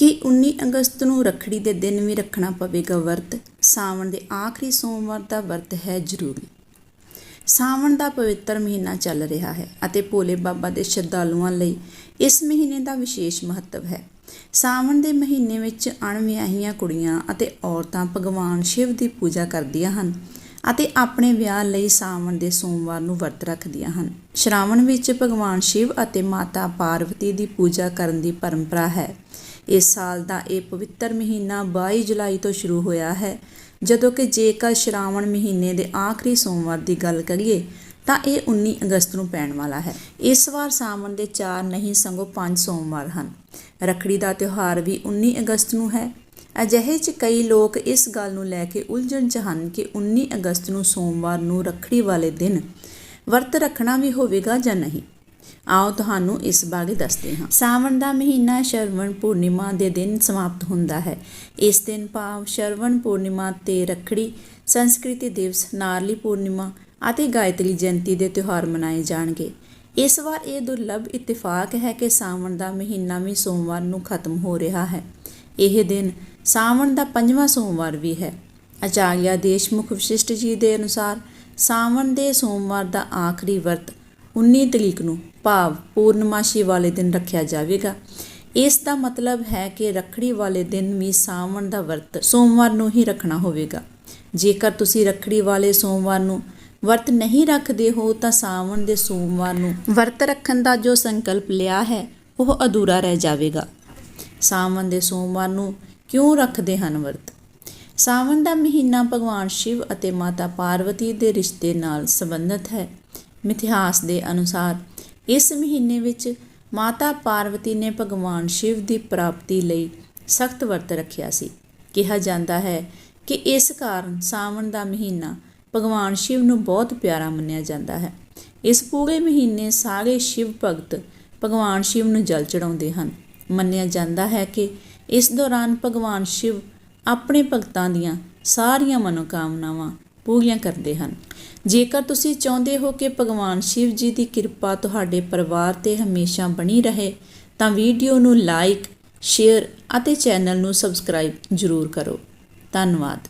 ਕਿ 19 ਅਗਸਤ ਨੂੰ ਰੱਖੜੀ ਦੇ ਦਿਨ ਵੀ ਰੱਖਣਾ ਪਵੇਗਾ ਵਰਤ। ਸਾਵਣ ਦੇ ਆਖਰੀ ਸੋਮਵਾਰ ਦਾ ਵਰਤ ਹੈ ਜ਼ਰੂਰੀ। ਸਾਵਣ ਦਾ ਪਵਿੱਤਰ ਮਹੀਨਾ ਚੱਲ ਰਿਹਾ ਹੈ ਅਤੇ ਭੋਲੇ ਬਾਬਾ ਦੇ ਸ਼ਰਧਾਲੂਆਂ ਲਈ ਇਸ ਮਹੀਨੇ ਦਾ ਵਿਸ਼ੇਸ਼ ਮਹੱਤਵ ਹੈ। ਸਾਵਣ ਦੇ ਮਹੀਨੇ ਵਿੱਚ ਅਣਵਿਆਹੀਆਂ ਕੁੜੀਆਂ ਅਤੇ ਔਰਤਾਂ ਭਗਵਾਨ ਸ਼ਿਵ ਦੀ ਪੂਜਾ ਕਰਦੀਆਂ ਹਨ ਅਤੇ ਆਪਣੇ ਵਿਆਹ ਲਈ ਸਾਵਣ ਦੇ ਸੋਮਵਾਰ ਨੂੰ ਵਰਤ ਰੱਖਦੀਆਂ ਹਨ। ਸ਼ਰਾਵਣ ਵਿੱਚ ਭਗਵਾਨ ਸ਼ਿਵ ਅਤੇ ਮਾਤਾ ਪਾਰਵਤੀ ਦੀ ਪੂਜਾ ਕਰਨ ਦੀ ਪਰੰਪਰਾ ਹੈ। ਇਸ ਸਾਲ ਦਾ ਇਹ ਪਵਿੱਤਰ ਮਹੀਨਾ 22 ਜੁਲਾਈ ਤੋਂ ਸ਼ੁਰੂ ਹੋਇਆ ਹੈ। ਜਦੋਂ ਕਿ ਜੇਕਰ ਸ਼ਰਾਵਣ ਮਹੀਨੇ ਦੇ ਆਖਰੀ ਸੋਮਵਾਰ ਦੀ ਗੱਲ ਕਰੀਏ, ਤਾਂ ਇਹ 19 ਅਗਸਤ ਨੂੰ ਪੈਣ ਵਾਲਾ ਹੈ। ਇਸ ਵਾਰ ਸਾਵਣ ਦੇ 4 ਨਹੀਂ ਸੰਗੋ 5 ਸੋਮਵਾਰ ਹਨ। ਰੱਖੜੀ ਦਾ ਤਿਉਹਾਰ ਵੀ 19 ਅਗਸਤ ਨੂੰ ਹੈ। ਅਜਿਹੇ 'ਚ ਕਈ ਲੋਕ ਇਸ ਗੱਲ ਨੂੰ ਲੈ ਕੇ ਉਲਝਣ 'ਚ ਹਨ ਕਿ 19 ਅਗਸਤ ਨੂੰ ਸੋਮਵਾਰ ਨੂੰ ਰੱਖੜੀ ਵਾਲੇ ਦਿਨ ਵਰਤ ਰੱਖਣਾ ਵੀ ਹੋਵੇਗਾ ਜਾਂ ਨਹੀਂ। ਆਓ ਤੁਹਾਨੂੰ ਇਸ ਬਾਰੇ ਦੱਸਦੇ ਹਾਂ। ਸਾਵਣ ਦਾ ਮਹੀਨਾ ਸ਼ਰਵਣ ਪੂਰਨਿਮਾ ਦੇ ਦਿਨ ਸਮਾਪਤ ਹੁੰਦਾ ਹੈ। ਇਸ ਦਿਨ ਭਾਵ ਸ਼ਰਵਣ ਪੂਰਨਿਮਾ ਤੇ ਰੱਖੜੀ, ਸੰਸਕ੍ਰਿਤੀ ਦਿਵਸ, ਨਾਰਲੀ ਪੂਰਨਿਮਾ ਅਤੇ ਗਾਇਤਰੀ ਜਯੰਤੀ ਦੇ ਤਿਉਹਾਰ ਮਨਾਏ ਜਾਣਗੇ। ਇਸ ਵਾਰ ਇਹ ਦੁਰਲੱਭ ਇਤਿਫਾਕ ਹੈ ਕਿ ਸਾਵਣ ਦਾ ਮਹੀਨਾ ਵੀ ਸੋਮਵਾਰ ਨੂੰ ਖਤਮ ਹੋ ਰਿਹਾ ਹੈ। ਇਹ ਦਿਨ ਸਾਵਣ ਦਾ ਪੰਜਵਾਂ ਸੋਮਵਾਰ ਵੀ ਹੈ। ਆਚਾਰੀਆ ਦੇਸ਼ਮੁਖ ਵਿਸ਼ਿਸ਼ਟ ਜੀ ਦੇ ਅਨੁਸਾਰ ਸਾਵਣ ਦੇ ਸੋਮਵਾਰ ਦਾ ਆਖਰੀ ਵਰਤ 19 ਤਰੀਕ ਨੂੰ ਭਾਵ ਪੂਰਨਮਾਸ਼ੀ ਵਾਲੇ ਦਿਨ ਰੱਖਿਆ ਜਾਵੇਗਾ। ਇਸ ਦਾ ਮਤਲਬ ਹੈ ਕਿ ਰੱਖੜੀ ਵਾਲੇ ਦਿਨ ਵੀ ਸਾਵਣ ਦਾ ਵਰਤ ਸੋਮਵਾਰ ਨੂੰ ਹੀ ਰੱਖਣਾ ਹੋਵੇਗਾ। ਜੇਕਰ ਤੁਸੀਂ ਰੱਖੜੀ ਵਾਲੇ ਸੋਮਵਾਰ ਨੂੰ ਵਰਤ ਨਹੀਂ ਰੱਖਦੇ ਹੋ, ਤਾਂ ਸਾਵਣ ਦੇ ਸੋਮਵਾਰ ਨੂੰ ਵਰਤ ਰੱਖਣ ਦਾ ਜੋ ਸੰਕਲਪ ਲਿਆ ਹੈ, ਉਹ ਅਧੂਰਾ ਰਹਿ ਜਾਵੇਗਾ। ਸਾਵਣ ਦੇ ਸੋਮਵਾਰ ਨੂੰ ਕਿਉਂ ਰੱਖਦੇ ਹਨ ਵਰਤ? ਸਾਵਣ ਦਾ ਮਹੀਨਾ ਭਗਵਾਨ ਸ਼ਿਵ ਅਤੇ ਮਾਤਾ ਪਾਰਵਤੀ ਦੇ ਰਿਸ਼ਤੇ ਨਾਲ ਸੰਬੰਧਿਤ ਹੈ। ਮਿਥਿਹਾਸ ਦੇ ਅਨੁਸਾਰ, ਇਸ ਮਹੀਨੇ ਵਿੱਚ ਮਾਤਾ ਪਾਰਵਤੀ ਨੇ ਭਗਵਾਨ ਸ਼ਿਵ ਦੀ ਪ੍ਰਾਪਤੀ ਲਈ ਸਖਤ ਵਰਤ ਰੱਖਿਆ ਸੀ। ਕਿਹਾ ਜਾਂਦਾ ਹੈ ਕਿ ਇਸ ਕਾਰਨ ਸਾਵਣ ਦਾ ਮਹੀਨਾ ਭਗਵਾਨ ਸ਼ਿਵ ਨੂੰ ਬਹੁਤ ਪਿਆਰਾ ਮੰਨਿਆ ਜਾਂਦਾ ਹੈ। ਇਸ ਪੂਰੇ ਮਹੀਨੇ ਸਾਰੇ ਸ਼ਿਵ ਭਗਤ ਭਗਵਾਨ ਸ਼ਿਵ ਨੂੰ ਜਲ ਚੜਾਉਂਦੇ ਹਨ। ਮੰਨਿਆ ਜਾਂਦਾ ਹੈ ਕਿ ਇਸ ਦੌਰਾਨ ਭਗਵਾਨ ਸ਼ਿਵ ਆਪਣੇ ਭਗਤਾਂ ਦੀਆਂ ਸਾਰੀਆਂ ਮਨੋਕਾਮਨਾਵਾਂ ਪੂਰੀਆਂ ਕਰਦੇ ਹਨ। ਜੇਕਰ ਤੁਸੀਂ ਚਾਹੁੰਦੇ ਹੋ ਕਿ ਭਗਵਾਨ ਸ਼ਿਵ ਜੀ ਦੀ ਕਿਰਪਾ ਤੁਹਾਡੇ ਪਰਿਵਾਰ ਤੇ ਹਮੇਸ਼ਾ ਬਣੀ ਰਹੇ, ਤਾਂ ਵੀਡੀਓ ਨੂੰ ਲਾਈਕ, ਸ਼ੇਅਰ ਅਤੇ ਚੈਨਲ ਨੂੰ ਸਬਸਕ੍ਰਾਈਬ ਜ਼ਰੂਰ ਕਰੋ। ਧੰਨਵਾਦ।